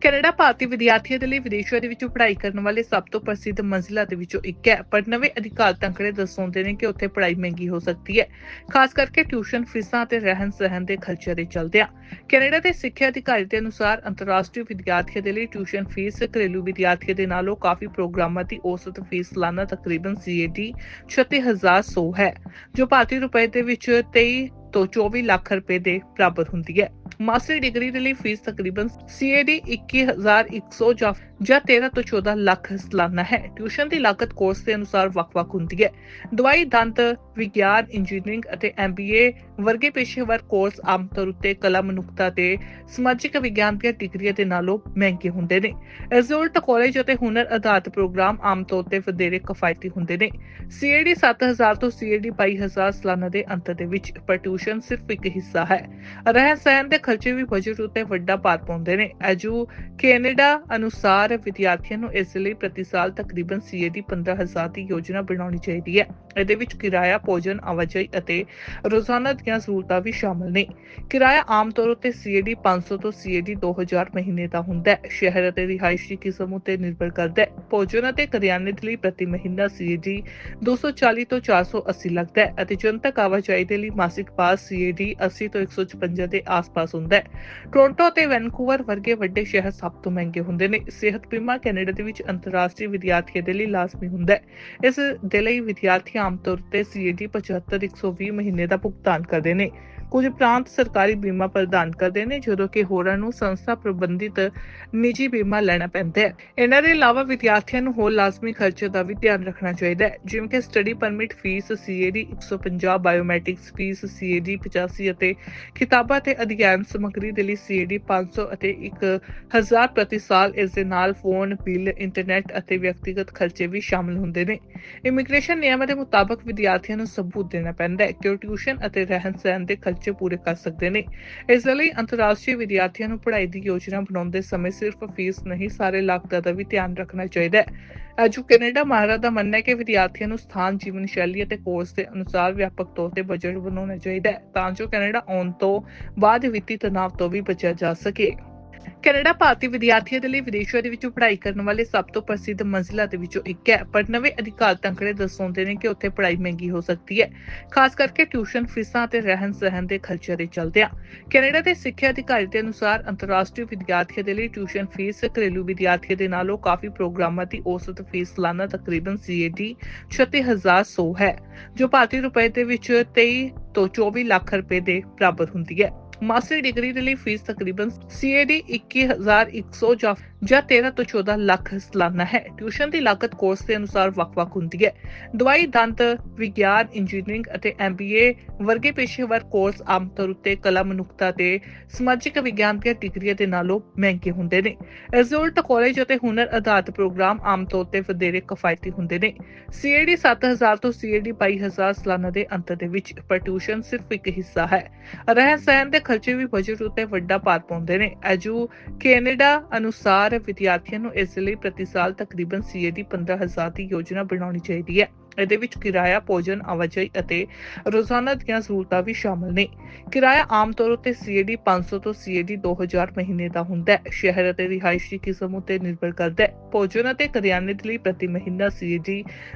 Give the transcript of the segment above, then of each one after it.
Canada ਭਾਰਤੀ ਵਿਦਿਆਰਥੀਆਂ ਦੇ ਲਈ ਵਿਦੇਸ਼ਾਂ ਦੇ ਵਿੱਚੋਂ ਪੜ੍ਹਾਈ ਕਰਨ ਵਾਲੇ ਸਭ ਤੋਂ ਪ੍ਰਸਿੱਧ ਮੰਜ਼ਿਲਾਂ ਦੇ ਵਿੱਚੋਂ ਇੱਕ ਹੈ। ਪਰ ਨਵੇਂ ਅਧਿਕਾਰਤ ਅੰਕੜੇ ਦਰਸਾਉਂਦੇ ਨੇ ਕਿ ਉੱਥੇ ਪੜ੍ਹਾਈ ਮਹਿੰਗੀ ਹੋ ਸਕਦੀ ਹੈ। ਖਾਸ ਕਰਕੇ ਟਿਊਸ਼ਨ ਫੀਸਾਂ ਤੇ ਰਹਿਣ ਸਹਿਣ ਦੇ ਖਰਚੇ ਦੇ ਚਲਦਿਆਂ। ਕੈਨੇਡਾ ਦੇ ਸਿੱਖਿਆ ਅਧਿਕਾਰੀ ਦੇ ਅਨੁਸਾਰ ਅੰਤਰਰਾਸ਼ਟਰੀ ਵਿਦਿਆਰਥੀਆਂ ਦੇ ਲਈ ਟਿਊਸ਼ਨ ਫੀਸ ਘਰੇਲੂ ਵਿਦਿਆਰਥੀਆਂ ਦੇ ਨਾਲੋਂ ਕਾਫੀ ਪ੍ਰੋਗਰਾਮਾਂ ਦੀ ਔਸਤ ਫੀਸ ਸਾਲਾਨਾ ਤਕਰੀਬਨ CAD 36100 ਹੈ, ਜੋ ਭਾਰਤੀ ਰੁਪਏ ਦੇ ਵਿੱਚ 23 ਤੋਂ 24 ਲੱਖ ਰੁਪਏ ਦੇ ਬਰਾਬਰ ਹੁੰਦੀ ਹੈ। ਮਾਸਟਰ ਡਿਗਰੀ ਦੇ ਲਈ ਫੀਸ ਤਕਰੀਬਨ CAD 21100 ਜਾਂ 13 ਤੋਂ 14 ਲੱਖ ਸਾਲਾਨਾ ਹੈ। ਟਿਊਸ਼ਨ ਦੀ ਲਾਗਤ ਕੋਰਸ ਦੇ ਅਨੁਸਾਰ ਵੱਖ-ਵੱਖ ਹੁੰਦੀ ਹੈ। ਦਵਾਈ, ਦੰਤ, ਵਿਗਿਆਨ, ਇੰਜੀਨੀਅਰਿੰਗ ਅਤੇ MBA ਵਰਗੇ ਪੇਸ਼ੇਵਰ ਕੋਰਸ ਆਮ ਤੌਰ ਉੱਤੇ ਕਲਾ, ਮਨੁੱਖਤਾ ਤੇ ਸਮਾਜਿਕ ਵਿਗਿਆਨ ਦੀਆਂ ਡਿਗਰੀਆਂ ਦੇ ਨਾਲੋਂ ਮਹਿੰਗੇ ਹੁੰਦੇ ਨੇ। ਇਸ ਦੇ ਉਲਟ ਕਾਲਜ ਅਤੇ ਹੁਨਰ ਆਧਾਰਿਤ ਪ੍ਰੋਗਰਾਮ ਆਮ ਤੌਰ ਤੇ ਵਧੇਰੇ ਕਿਫਾਇਤੀ ਹੁੰਦੇ ਨੇ। CAD 7000 ਤੋਂ CAD 22000 ਸਾਲਾਨਾ ਦੇ ਅੰਤਰ ਦੇ ਵਿੱਚ, ਪਰ ਟਿਊਸ਼ਨ ਸਿਰਫ ਇੱਕ ਹਿੱਸਾ ਹੈ। ਰਹਿਣ ਸਹਿਣ ਦੇ ਖਰਚੇ ਵੀ ਬਜਟ ਉੱਤੇ ਵੱਡਾ ਭਾਰ ਪਾਉਂਦੇ ਨੇ। ਐਜੂ ਕੈਨੇਡਾ ਅਨੁਸਾਰ ਵਿਦਿਆਰਥੀਆਂ ਨੂੰ ਇਸ ਲਈ ਪ੍ਰਤੀ ਸਾਲ ਤਕਰੀਬਨ CAD 15000 ਦੀ ਯੋਜਨਾ ਬਣਾਉਣੀ ਚਾਹੀਦੀ ਹੈ। ਇਹਦੇ ਵਿੱਚ ਕਿਰਾਇਆ, ਭੋਜਨ, ਆਵਾਜਾਈ ਅਤੇ ਰੋਜ਼ਾਨਾ ਦੀਆਂ ਜ਼ਰੂਰਤਾਂ ਵੀ ਸ਼ਾਮਲ ਨੇ। ਕਿਰਾਇਆ ਆਮ ਤੌਰ ਉੱਤੇ CAD 500 ਤੋਂ CAD 2000 ਮਹੀਨੇ ਦਾ ਹੁੰਦਾ ਹੈ। ਸ਼ਹਿਰ ਅਤੇ ਰਿਹਾਇਸ਼ੀ ਕਿਸਮ ਉੱਤੇ ਨਿਰਭਰ ਕਰਦਾ ਹੈ। ਭੋਜਨ ਅਤੇ ਕਰਿਆਨੇ ਦੇ ਲਈ ਪ੍ਰਤੀ ਮਹੀਨਾ CAD 240 ਤੋਂ 480 ਲੱਗਦਾ ਹੈ ਅਤੇ ਜਨਤਕ ਆਵਾਜਾਈ ਦੇ ਲਈ ਮਾਸਿਕ ਪਾਸ CAD 80 ਤੋਂ 156 ਦੇ ਆਸ-ਪਾਸ ਹੁੰਦਾ ਹੈ। ਟੋਰਾਂਟੋ ਅਤੇ ਵੈਨਕੂਵਰ ਵਰਗੇ ਵੱਡੇ ਸ਼ਹਿਰ ਸਭ ਤੋਂ ਮਹਿੰਗੇ ਹੁੰਦੇ ਨੇ। ਸਿਹਤ ਬੀਮਾ ਕੈਨੇਡਾ ਦੇ ਵਿੱਚ ਅੰਤਰਰਾਸ਼ਟਰੀ ਵਿਦਿਆਰਥੀਆਂ ਦੇ ਲਈ ਲਾਜ਼ਮੀ ਹੁੰਦਾ ਹੈ। ਇਸ ਦੇ ਲਈ ਵਿਦਿਆਰਥੀ ਆਮ ਤੌਰ ਤੇ CAD 75 120 ਮਹੀਨੇ ਦਾ ਭੁਗਤਾਨ ਕਰਦੇ ਨੇ। ਕੁਝ ਪ੍ਰਾਂਤ ਸਰਕਾਰੀ ਬੀਮਾ ਪ੍ਰਦਾਨ ਕਰਦੇ ਨੇ, ਜਦੋਂ ਕਿ ਹੋਰਾਂ ਨੂੰ ਸੰਸਥਾ ਪ੍ਰਬੰਧਿਤ ਨਿੱਜੀ ਬੀਮਾ ਲੈਣਾ ਪੈਂਦਾ ਹੈ। ਇਹਨਾਂ ਦੇ ਇਲਾਵਾ ਵਿਦਿਆਰਥੀਆਂ ਨੂੰ ਹੋਰ ਲਾਜ਼ਮੀ ਖਰਚੇ ਦਾ ਵੀ ਧਿਆਨ ਰੱਖਣਾ ਚਾਹੀਦਾ ਹੈ, ਜਿਵੇਂ ਕਿ study permit fees CAD 150 biometrics fees CAD 85 ਅਤੇ ਕਿਤਾਬਾਂ ਤੇ ਅਧਿਐਨ ਸਮੱਗਰੀ ਦੇ ਲਈ CAD 500 ਅਤੇ 1000 ਪ੍ਰਤੀ ਸਾਲ ਇਸ ਦੇ ਨਾਲ ਫੋਨ, ਬਿੱਲ, ਇੰਟਰਨੈਟ ਅਤੇ ਵਿਅਕਤੀਗਤ ਖਰਚੇ ਵੀ ਸ਼ਾਮਲ ਹੁੰਦੇ ਨੇ। ਇਮੀਗ੍ਰੇਸ਼ਨ ਨਿਯਮਾਂ ਦੇ ਮੁਤਾਬਕ ਵਿਦਿਆਰਥੀਆਂ ਨੂੰ ਸਬੂਤ ਦੇਣਾ ਪੈਂਦਾ ਹੈ। ਕਿ ਟਿਊਸ਼ਨ ਅਤੇ ਰਹਿਣ ਸਹਿਣ ਦੇ ਖਰਚੇ ਪੂਰੇ ਕਰ ਸਕਦੇ ਨੇ। ਇਸ ਲਈ ਅੰਤਰਰਾਸ਼ਟਰੀ ਵਿਦਿਆਰਥੀਆਂ ਨੂੰ ਪੜ੍ਹਾਈ ਦੀ ਯੋਜਨਾ ਬਣਾਉਂਦੇ ਸਮੇਂ ਸਿਰਫ ਫੀਸ ਨਹੀਂ, ਸਾਰੇ ਲਾਗਤਾਂ ਦਾ ਵੀ ਧਿਆਨ ਰੱਖਣਾ ਚਾਹੀਦਾ ਹੈ। ਐਜੂ ਕੈਨੇਡਾ ਮਹਾਰਾ ਦਾ ਮੰਨਣਾ ਹੈ ਕਿ ਵਿਦਿਆਰਥੀਆਂ ਨੂੰ ਸਥਾਨ, ਜੀਵਨ ਸ਼ੈਲੀ ਅਤੇ ਕੋਰਸ ਦੇ ਅਨੁਸਾਰ ਵਿਆਪਕ ਤੌਰ ਤੇ ਬਜਟ ਬਣਾਉਣਾ ਚਾਹੀਦਾ ਹੈ, ਤਾਂ ਜੋ ਕੈਨੇਡਾ ਆਉਣ ਤੋਂ ਬਾਅਦ ਵਿੱਤੀ ਤਣਾਅ ਤੋਂ ਵੀ ਬਚਿਆ ਜਾ ਸਕੇ। ਕੈਨੇਡਾ ਭਾਰਤੀ ਵਿਦਿਆਰਥੀਆਂ ਦੇ ਲਈ ਵਿਦੇਸ਼ਾਂ ਦੇ ਵਿੱਚੋਂ ਪੜ੍ਹਾਈ ਕਰਨ ਵਾਲੇ ਸਭ ਤੋਂ ਪ੍ਰਸਿੱਧ ਮੰਜ਼ਿਲਾਂ ਦੇ ਵਿੱਚੋਂ ਇੱਕ ਹੈ। ਪਰ ਨਵੇਂ ਅਧਿਕਾਰਤ ਅੰਕੜੇ ਦਰਸਾਉਂਦੇ ਨੇ ਕਿ ਉੱਥੇ ਪੜ੍ਹਾਈ ਮਹਿੰਗੀ ਹੋ ਸਕਦੀ ਹੈ। ਖਾਸ ਕਰਕੇ ਟਿਊਸ਼ਨ ਫੀਸਾਂ ਤੇ ਰਹਿਣ ਸਹਿਣ ਦੇ ਖਰਚੇ ਦੇ ਚਲਦਿਆਂ। ਕੈਨੇਡਾ ਦੇ ਸਿੱਖਿਆ ਅਧਿਕਾਰੀ ਦੇ ਅਨੁਸਾਰ ਅੰਤਰਰਾਸ਼ਟਰੀ ਵਿਦਿਆਰਥੀਆਂ ਦੇ ਲਈ ਟਿਊਸ਼ਨ ਫੀਸ ਘਰੇਲੂ ਵਿਦਿਆਰਥੀਆਂ ਦੇ ਨਾਲੋਂ ਕਾਫੀ ਪ੍ਰੋਗਰਾਮਾਂ ਦੀ ਔਸਤ ਫੀਸ ਸਾਲਾਨਾ ਤਕਰੀਬਨ CAD 36100 ਹੈ, ਜੋ ਭਾਰਤੀ ਰੁਪਏ ਦੇ ਵਿੱਚ 23 ਤੋਂ 24 ਲੱਖ ਰੁਪਏ ਦੇ ਬਰਾਬਰ ਹੁੰਦੀ ਹੈ। ਮਾਸਟਰ ਡਿਗਰੀ ਦੇ ਲਈ ਫੀਸ ਤਕਰੀਬਨ CAD 21100 ਜਾਂ 13 ਤੋਂ 14 ਲੱਖ ਸਾਲਾਨਾ ਹੈ। ਟਿਊਸ਼ਨ ਦੀ ਲਾਗਤ ਕੋਰਸ ਦੇ ਅਨੁਸਾਰ ਵੱਖ-ਵੱਖ ਹੁੰਦੀ ਹੈ। ਦਵਾਈ, ਦੰਤ, ਵਿਗਿਆਨ, ਇੰਜੀਨੀਅਰਿੰਗ ਅਤੇ MBA ਵਰਗੇ ਪੇਸ਼ੇਵਰ ਕੋਰਸ ਆਮ ਤੌਰ ਉੱਤੇ ਕਲਾ, ਮਨੁੱਖਤਾ ਤੇ ਸਮਾਜਿਕ ਵਿਗਿਆਨ ਦੀਆਂ ਡਿਗਰੀਆਂ ਦੇ ਨਾਲੋਂ ਮਹਿੰਗੇ ਹੁੰਦੇ ਨੇ। ਇਸ ਉਲਟ ਕਾਲਜ ਅਤੇ ਹੁਨਰ ਆਧਾਰਿਤ ਪ੍ਰੋਗਰਾਮ ਆਮ ਤੌਰ ਤੇ ਵਧੇਰੇ ਕਿਫਾਇਤੀ ਹੁੰਦੇ ਨੇ। CAD 7000 ਤੋਂ CAD 22000 ਸਾਲਾਨਾ ਦੇ ਅੰਤਰ ਦੇ ਵਿੱਚ, ਪਰ ਟਿਊਸ਼ਨ ਸਿਰਫ ਇੱਕ ਹਿੱਸਾ ਹੈ। ਰਹਿਣ ਸਹਿਣ ਦੇ ਖਰਚੇ ਵੀ ਬਜਟ ਉੱਤੇ ਵੱਡਾ ਭਾਰ ਪਾਉਂਦੇ ਨੇ। ਐਜੂ ਕੈਨੇਡਾ ਅਨੁਸਾਰ ਵਿਦਿਆਰਥੀਆਂ ਨੂੰ ਇਸ ਲਈ ਪ੍ਰਤੀ ਸਾਲ ਤਕਰੀਬਨ CAD 15000 ਦੀ ਯੋਜਨਾ ਬਣਾਉਣੀ ਚਾਹੀਦੀ ਹੈ। ਇਹਦੇ ਵਿੱਚ ਕਿਰਾਇਆ, ਭੋਜਨ, ਆਵਾਜਾਈ ਅਤੇ ਰੋਜ਼ਾਨਾ ਦੀਆਂ ਜ਼ਰੂਰਤਾਂ ਵੀ ਸ਼ਾਮਲ ਨੇ। ਕਿਰਾਇਆ ਆਮ ਤੌਰ ਉੱਤੇ CAD 500 ਤੋਂ CAD 2000 ਮਹੀਨੇ ਦਾ ਹੁੰਦਾ ਹੈ। ਸ਼ਹਿਰ ਅਤੇ ਰਿਹਾਇਸ਼ੀ ਕਿਸਮ ਉੱਤੇ ਨਿਰਭਰ ਕਰਦਾ ਹੈ। ਭੋਜਨ ਅਤੇ ਕਰਿਆਨੇ ਦੇ ਲਈ ਪ੍ਰਤੀ ਮਹੀਨਾ CAD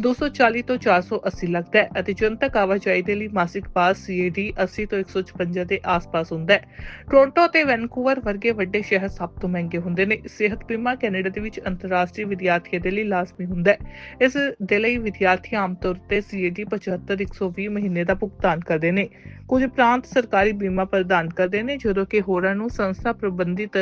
240 ਤੋਂ 480 ਲੱਗਦਾ ਹੈ ਅਤੇ ਜਨਤਕ ਆਵਾਜਾਈ ਦੇ ਲਈ ਮਾਸਿਕ ਪਾਸ CAD 80 ਤੋਂ 156 ਦੇ ਆਸ-ਪਾਸ ਹੁੰਦਾ ਹੈ। ਟੋਰਾਂਟੋ ਅਤੇ ਵੈਨਕੂਵਰ ਵਰਗੇ ਵੱਡੇ ਸ਼ਹਿਰ ਸਭ ਤੋਂ ਮਹਿੰਗੇ ਹੁੰਦੇ ਨੇ। ਸਿਹਤ ਬੀਮਾ ਕੈਨੇਡਾ ਦੇ ਵਿੱਚ ਅੰਤਰਰਾਸ਼ਟਰੀ ਵਿਦਿਆਰਥੀਆਂ ਦੇ ਲਈ ਲਾਜ਼ਮੀ ਹੁੰਦਾ ਹੈ। ਇਸ ਦੇ ਲਈ ਵਿਦਿਆਰਥੀਆਂ ਆਮ ਤੌਰ ਤੇ CAD 75 120 ਮਹੀਨੇ ਦਾ ਭੁਗਤਾਨ ਕਰਦੇ ਨੇ। ਕੁਝ ਪ੍ਰਾਂਤ ਸਰਕਾਰੀ ਬੀਮਾ ਪ੍ਰਦਾਨ ਕਰਦੇ ਨੇ, ਜਦੋਂ ਕਿ ਹੋਰਾਂ ਨੂੰ ਸੰਸਥਾ ਪ੍ਰਬੰਧਿਤ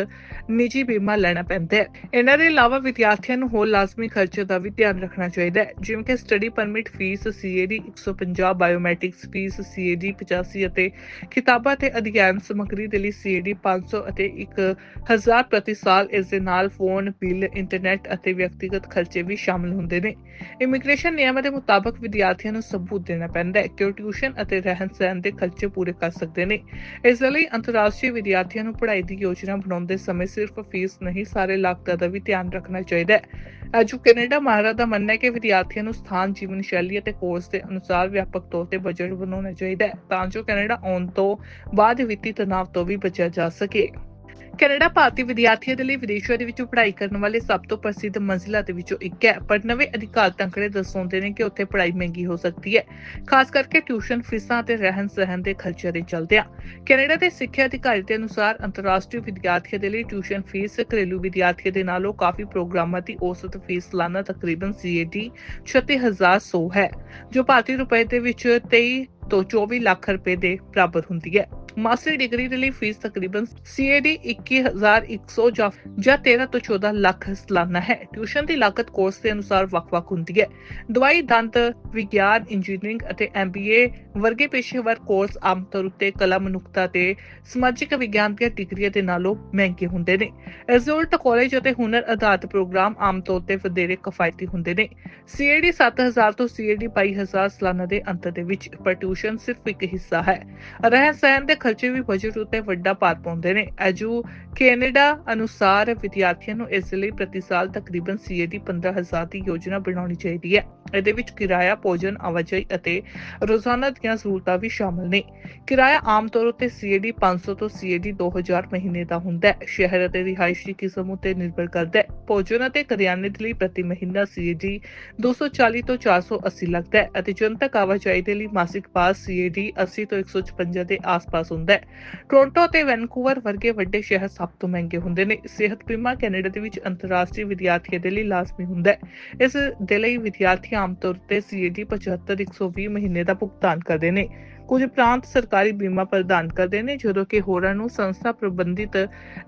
ਨਿੱਜੀ ਬੀਮਾ ਲੈਣਾ ਪੈਂਦਾ ਹੈ। ਇਹਨਾਂ ਦੇ ਇਲਾਵਾ ਵਿਦਿਆਰਥੀਆਂ ਨੂੰ ਹੋਰ ਲਾਜ਼ਮੀ ਖਰਚੇ ਦਾ ਵੀ ਧਿਆਨ ਰੱਖਣਾ ਚਾਹੀਦਾ ਹੈ। ਜਿਵੇਂ ਕਿ study permit fees CAD 150 biometrics fees CAD 85 ਅਤੇ ਕਿਤਾਬਾਂ ਤੇ ਅਧਿਐਨ ਸਮੱਗਰੀ ਦੇ ਲਈ CAD 500 ਅਤੇ 1000 ਪ੍ਰਤੀ ਸਾਲ ਇਸ ਦੇ ਨਾਲ ਫੋਨ, ਬਿੱਲ, ਇੰਟਰਨੈਟ ਅਤੇ ਵਿਅਕਤੀਗਤ ਖਰਚੇ ਵੀ ਸ਼ਾਮਲ ਹੁੰਦੇ ਨੇ। ਇਮੀਗ੍ਰੇਸ਼ਨ ਨਿਯਮਾਂ ਦੇ ਮੁਤਾਬਕ ਵਿਦਿਆਰਥੀਆਂ ਨੂੰ ਸਬੂਤ ਦੇਣਾ ਪੈਂਦਾ ਹੈ ਕਿ ਉਹ ਟਿਊਸ਼ਨ ਅਤੇ ਰਹਿਣ-ਸਹਿਣ ਦੇ ਖਰਚੇ ਪੂਰੇ ਕਰ ਸਕਦੇ ਨੇ। ਇਸ ਲਈ ਅੰਤਰਰਾਸ਼ਟਰੀ ਵਿਦਿਆਰਥੀਆਂ ਨੂੰ ਪੜ੍ਹਾਈ ਦੀ ਯੋਜਨਾ ਬਣਾਉਂਦੇ ਸਮੇਂ ਸਿਰਫ ਫੀਸ ਨਹੀਂ, ਸਾਰੇ ਲਾਗਤਾਂ ਦਾ ਵੀ ਧਿਆਨ ਰੱਖਣਾ ਚਾਹੀਦਾ ਹੈ। ਐਜੂ ਕੈਨੇਡਾ ਮਹਾਰਾ ਦਾ ਮੰਨਣਾ ਹੈ ਕਿ ਵਿਦਿਆਰਥੀਆਂ ਨੂੰ ਸਥਾਨ, ਜੀਵਨ ਸ਼ੈਲੀ ਅਤੇ ਕੋਰਸ ਦੇ ਅਨੁਸਾਰ ਵਿਆਪਕ ਤੌਰ ਤੇ ਬਜਟ ਬਣਾਉਣਾ ਚਾਹੀਦਾ ਹੈ, ਤਾਂ ਜੋ ਕੈਨੇਡਾ ਆਉਣ ਤੋਂ ਬਾਅਦ ਵਿੱਤੀ ਤਣਾਅ ਤੋਂ ਵੀ ਬਚਿਆ ਜਾ ਸਕੇ। ਕੈਨੇਡਾ ਭਾਰਤੀ ਵਿਦਿਆਰਥੀਆਂ ਦੇ ਲਈ ਵਿਦੇਸ਼ਾਂ ਦੇ ਵਿੱਚ ਪੜ੍ਹਾਈ ਕਰਨ ਵਾਲੇ ਸਭ ਤੋਂ ਪ੍ਰਸਿੱਧ ਮੰਜ਼ਿਲਾਂ ਦੇ ਵਿੱਚੋਂ ਇੱਕ ਹੈ, ਪਰ ਨਵੇਂ ਅਧਿਕਾਰ ਤੰਕੜੇ ਦਰਸਾਉਂਦੇ ਨੇ ਕਿ ਉੱਥੇ ਪੜ੍ਹਾਈ ਮਹਿੰਗੀ ਹੋ ਸਕਦੀ ਹੈ। ਖਾਸ ਕਰਕੇ ਟਿਊਸ਼ਨ ਫੀਸਾਂ ਤੇ ਰਹਿਣ ਸਹਿਣ ਦੇ ਖਰਚਿਆਂ ਦੇ ਚਲਦਿਆਂ। ਕੈਨੇਡਾ ਦੇ ਸਿੱਖਿਆ ਅਧਿਕਾਰੀ ਦੇ ਅਨੁਸਾਰ ਅੰਤਰਰਾਸ਼ਟਰੀ ਵਿਦਿਆਰਥੀਆਂ ਦੇ ਲਈ ਟਿਊਸ਼ਨ ਫੀਸ ਘਰੇਲੂ ਵਿਦਿਆਰਥੀਆਂ ਦੇ ਨਾਲੋਂ ਕਾਫੀ ਪ੍ਰੋਗਰਾਮਾਂ ਦੀ ਔਸਤ ਫੀਸ ਸਾਲਾਨਾ ਤਕਰੀਬਨ CAD 36100 ਹੈ, ਜੋ ਭਾਰਤੀ ਰੁਪਏ ਦੇ ਵਿੱਚ 23 ਤੋਂ 24 ਲੱਖ ਰੁਪਏ ਦੇ ਬਰਾਬਰ ਹੁੰਦੀ ਹੈ। ਮਾਸਟਰ ਡਿਗਰੀ ਦੇ ਲਈ ਫੀਸ ਤਕਰੀਬਨ CAD 21100 ਜਾਂ 13 ਤੋਂ 14 ਲੱਖ ਸਾਲਾਨਾ ਹੈ। ਟਿਊਸ਼ਨ ਦੀ ਲਾਗਤ ਕੋਰਸ ਦੇ ਅਨੁਸਾਰ ਵੱਖ-ਵੱਖ ਹੁੰਦੀ ਹੈ। ਦਵਾਈ, ਦੰਤ, ਵਿਗਿਆਨ, ਇੰਜੀਨੀਅਰਿੰਗ ਅਤੇ MBA ਵਰਗੇ ਪੇਸ਼ੇਵਰ ਕੋਰਸ ਆਮ ਤੌਰ ਉੱਤੇ ਕਲਾ, ਮਨੁੱਖਤਾ ਤੇ ਸਮਾਜਿਕ ਵਿਗਿਆਨ ਦੀਆਂ ਡਿਗਰੀਆਂ ਦੇ ਨਾਲੋਂ ਮਹਿੰਗੇ ਹੁੰਦੇ ਨੇ। ਇਸ ਦੇ ਉਲਟ ਕਾਲਜ ਅਤੇ ਹੁਨਰ ਆਧਾਰਿਤ ਪ੍ਰੋਗਰਾਮ ਆਮ ਤੌਰ ਤੇ ਵਧੇਰੇ ਕਿਫਾਇਤੀ ਹੁੰਦੇ ਨੇ। CAD 7000 ਤੋਂ CAD 22000 ਸਾਲਾਨਾ ਦੇ ਅੰਤਰ ਦੇ ਵਿੱਚ, ਪਰ ਟਿਊਸ਼ਨ ਸਿਰਫ ਇੱਕ ਹਿੱਸਾ ਹੈ। ਰਹਿਣ ਸਹਿਣ ਦੇ ਖਰਚੇ ਵੀ ਬਜਟ ਉੱਤੇ ਵੱਡਾ ਭਾਰ ਪਾਉਂਦੇ ਨੇ। ਐਜੂ ਕੈਨੇਡਾ ਅਨੁਸਾਰ ਵਿਦਿਆਰਥੀਆਂ ਨੂੰ ਇਸ ਲਈ ਪ੍ਰਤੀ ਸਾਲ ਤਕਰੀਬਨ CAD 15000 ਦੀ ਯੋਜਨਾ ਬਣਾਉਣੀ ਚਾਹੀਦੀ ਹੈ। ਇਹਦੇ ਵਿੱਚ ਕਿਰਾਇਆ, ਭੋਜਨ, ਆਵਾਜਾਈ ਅਤੇ ਰੋਜ਼ਾਨਾ ਦੀਆਂ ਜ਼ਰੂਰਤਾਂ ਵੀ ਸ਼ਾਮਲ ਨੇ। ਕਿਰਾਇਆ ਆਮ ਤੌਰ ਉੱਤੇ CAD 500 ਤੋਂ CAD 2000 ਮਹੀਨੇ ਦਾ ਹੁੰਦਾ ਹੈ। ਸ਼ਹਿਰ ਅਤੇ ਰਿਹਾਇਸ਼ ਦੀ ਕਿਸਮ ਉੱਤੇ ਨਿਰਭਰ ਕਰਦਾ ਹੈ। ਭੋਜਨ ਅਤੇ ਕਰਿਆਨੇ ਦੇ ਲਈ ਪ੍ਰਤੀ ਮਹੀਨਾ CAD 240 ਤੋਂ 480 ਲੱਗਦਾ ਹੈ ਅਤੇ ਜਨਤਕ ਆਵਾਜਾਈ ਦੇ ਲਈ ਮਾਸਿਕ ਪਾਸ CAD 80 ਤੋਂ 156 ਦੇ ਆਸ-ਪਾਸ ਹੁੰਦਾ ਹੈ। ਟੋਰਾਂਟੋ ਅਤੇ ਵੈਨਕੂਵਰ ਵਰਗੇ ਵੱਡੇ ਸ਼ਹਿਰ ਸਭ ਤੋਂ ਮਹਿੰਗੇ ਹੁੰਦੇ ਨੇ। ਸਿਹਤ ਬੀਮਾ ਕੈਨੇਡਾ ਦੇ ਵਿੱਚ ਅੰਤਰਰਾਸ਼ਟਰੀ ਵਿਦਿਆਰਥੀਆਂ ਦੇ ਲਈ ਲਾਜ਼ਮੀ ਹੁੰਦਾ ਹੈ। ਇਸ ਦੇ ਲਈ ਵਿਦਿਆਰਥੀ ਆਮ ਤੌਰ ਤੇ CAD 75 120 ਮਹੀਨੇ ਦਾ ਭੁਗਤਾਨ ਕਰਦੇ ਨੇ। ਕੁਝ ਪ੍ਰਾਂਤ ਸਰਕਾਰੀ ਬੀਮਾ ਪ੍ਰਦਾਨ ਕਰਦੇ ਨੇ, ਜਦੋਂ ਕਿ ਹੋਰਾਂ ਨੂੰ ਸੰਸਥਾ ਪ੍ਰਬੰਧਿਤ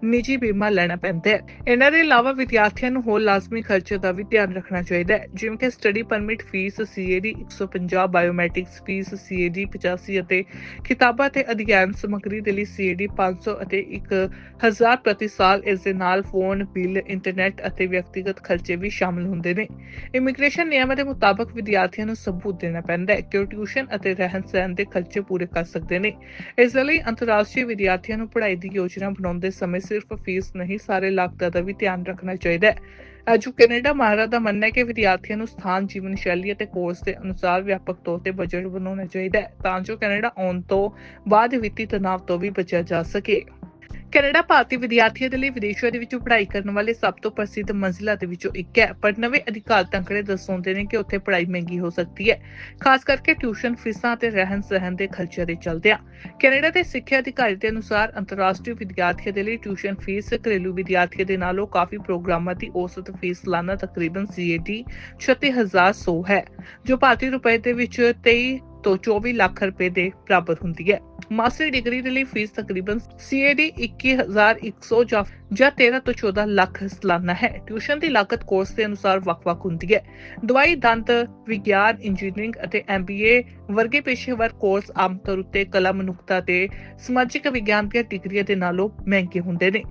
ਨਿੱਜੀ ਬੀਮਾ ਲੈਣਾ ਪੈਂਦਾ ਹੈ। ਇਹਨਾਂ ਦੇ ਇਲਾਵਾ ਵਿਦਿਆਰਥੀਆਂ ਨੂੰ ਹੋਰ ਲਾਜ਼ਮੀ ਖਰਚੇ ਦਾ ਵੀ ਧਿਆਨ ਰੱਖਣਾ ਚਾਹੀਦਾ ਹੈ, ਜਿਵੇਂ ਕਿ study permit fees CAD 150 biometrics fees CAD 85 ਅਤੇ ਕਿਤਾਬਾਂ ਤੇ ਅਧਿਐਨ ਸਮੱਗਰੀ ਦੇ ਲਈ CAD 500 ਅਤੇ 1000 ਪ੍ਰਤੀ ਸਾਲ ਇਸ ਦੇ ਨਾਲ ਫੋਨ, ਬਿੱਲ, ਇੰਟਰਨੈਟ ਅਤੇ ਵਿਅਕਤੀਗਤ ਖਰਚੇ ਵੀ ਸ਼ਾਮਲ ਹੁੰਦੇ ਨੇ। ਇਮੀਗ੍ਰੇਸ਼ਨ ਨਿਯਮਾਂ ਦੇ ਮੁਤਾਬਕ ਵਿਦਿਆਰਥੀਆਂ ਨੂੰ ਸਬੂਤ ਦੇਣਾ ਪੈਂਦਾ ਹੈ ਕਿ ਟਿਊਸ਼ਨ ਅਤੇ ਰਹਿਣ ਸਹਿਣ ਦੇ ਖਰਚੇ ਪੂਰੇ ਕਰ ਸਕਦੇ ਨੇ। ਇਸ ਲਈ ਅੰਤਰਰਾਸ਼ਟਰੀ ਵਿਦਿਆਰਥੀਆਂ ਨੂੰ ਪੜ੍ਹਾਈ ਦੀ ਯੋਜਨਾ ਬਣਾਉਂਦੇ ਸਮੇਂ ਸਿਰਫ ਫੀਸ ਨਹੀਂ, ਸਾਰੇ ਲਾਗਤਾਂ ਦਾ ਵੀ ਧਿਆਨ ਰੱਖਣਾ ਚਾਹੀਦਾ ਹੈ। ਅਜੂ ਕੈਨੇਡਾ ਮਹਾਰਾ ਦਾ ਮੰਨਣਾ ਹੈ ਕਿ ਵਿਦਿਆਰਥੀਆਂ ਨੂੰ ਸਥਾਨ, ਜੀਵਨ ਸ਼ੈਲੀ ਅਤੇ ਕੋਰਸ ਦੇ ਅਨੁਸਾਰ ਵਿਆਪਕ ਤੌਰ ਤੇ ਬਜਟ ਬਣਾਉਣਾ ਚਾਹੀਦਾ ਹੈ, ਤਾਂ ਜੋ ਕੈਨੇਡਾ ਆਉਣ ਤੋਂ ਬਾਅਦ ਵਿੱਤੀ ਤਣਾਅ ਤੋਂ ਵੀ ਬਚਿਆ ਜਾ ਸਕੇ। ਕੈਨੇਡਾ ਭਾਰਤੀ ਵਿਦਿਆਰਥੀਆਂ ਦੇ ਲਈ ਵਿਦੇਸ਼ਾਂ ਦੇ ਵਿੱਚ ਪੜ੍ਹਾਈ ਕਰਨ ਵਾਲੇ ਸਭ ਤੋਂ ਪ੍ਰਸਿੱਧ ਮੰਜ਼ਿਲਾਂ ਦੇ ਵਿੱਚੋਂ ਇੱਕ ਹੈ। ਪਰ ਨਵੇਂ ਅਧਿਕਾਰ ਤੰਕੜੇ ਦਰਸਾਉਂਦੇ ਨੇ ਕਿ ਉੱਥੇ ਪੜ੍ਹਾਈ ਮਹਿੰਗੀ ਹੋ ਸਕਦੀ ਹੈ। ਖਾਸ ਕਰਕੇ ਟਿਊਸ਼ਨ ਫੀਸਾਂ ਤੇ ਰਹਿਣ ਸਹਿਣ ਦੇ ਖਰਚਿਆਂ ਦੇ ਚਲਦਿਆਂ। ਕੈਨੇਡਾ ਦੇ ਸਿੱਖਿਆ ਅਧਿਕਾਰੀ ਦੇ ਅਨੁਸਾਰ ਅੰਤਰਰਾਸ਼ਟਰੀ ਵਿਦਿਆਰਥੀਆਂ ਦੇ ਲਈ ਟਿਊਸ਼ਨ ਫੀਸ, ਘਰੇਲੂ ਵਿਦਿਆਰਥੀਆਂ ਦੇ ਨਾਲੋਂ ਕਾਫੀ ਪ੍ਰੋਗਰਾਮਾਂ ਦੀ ਔਸਤ ਫੀਸ ਸਾਲਾਨਾ ਤਕਰੀਬਨ CAD 36100 ਹੈ, ਜੋ ਭਾਰਤੀ ਰੁਪਏ ਦੇ ਵਿੱਚ 23 ਤੋਂ 24 ਲੱਖ ਰੁਪਏ ਦੇ ਬਰਾਬਰ ਹੁੰਦੀ ਹੈ। ਮਾਸਟਰ ਡਿਗਰੀ ਦੇ ਲਈ ਫੀਸ ਤਕਰੀਬਨ CAD 21100 ਜਾਂ 13 ਤੋਂ 14 ਲੱਖ ਸਾਲਾਨਾ ਹੈ। ਟਿਊਸ਼ਨ ਦੀ ਲਾਗਤ ਕੋਰਸ ਦੇ ਅਨੁਸਾਰ ਵੱਖ-ਵੱਖ ਹੁੰਦੀ ਹੈ। ਦਵਾਈ ਦੰਦ ਵਿਗਿਆਨ, ਇੰਜੀਨੀਅਰਿੰਗ ਅਤੇ MBA ਵਰਗੇ ਪੇਸ਼ੇਵਰ ਕੋਰਸ ਆਮ ਤੌਰ ਉੱਤੇ ਕਲਾ ਮਨੁੱਖਤਾ ਤੇ ਸਮਾਜਿਕ ਵਿਗਿਆਨ ਦੀਆਂ ਡਿਗਰੀਆਂ ਦੇ ਨਾਲੋਂ ਮਹਿੰਗੇ ਹੁੰਦੇ ਨੇ।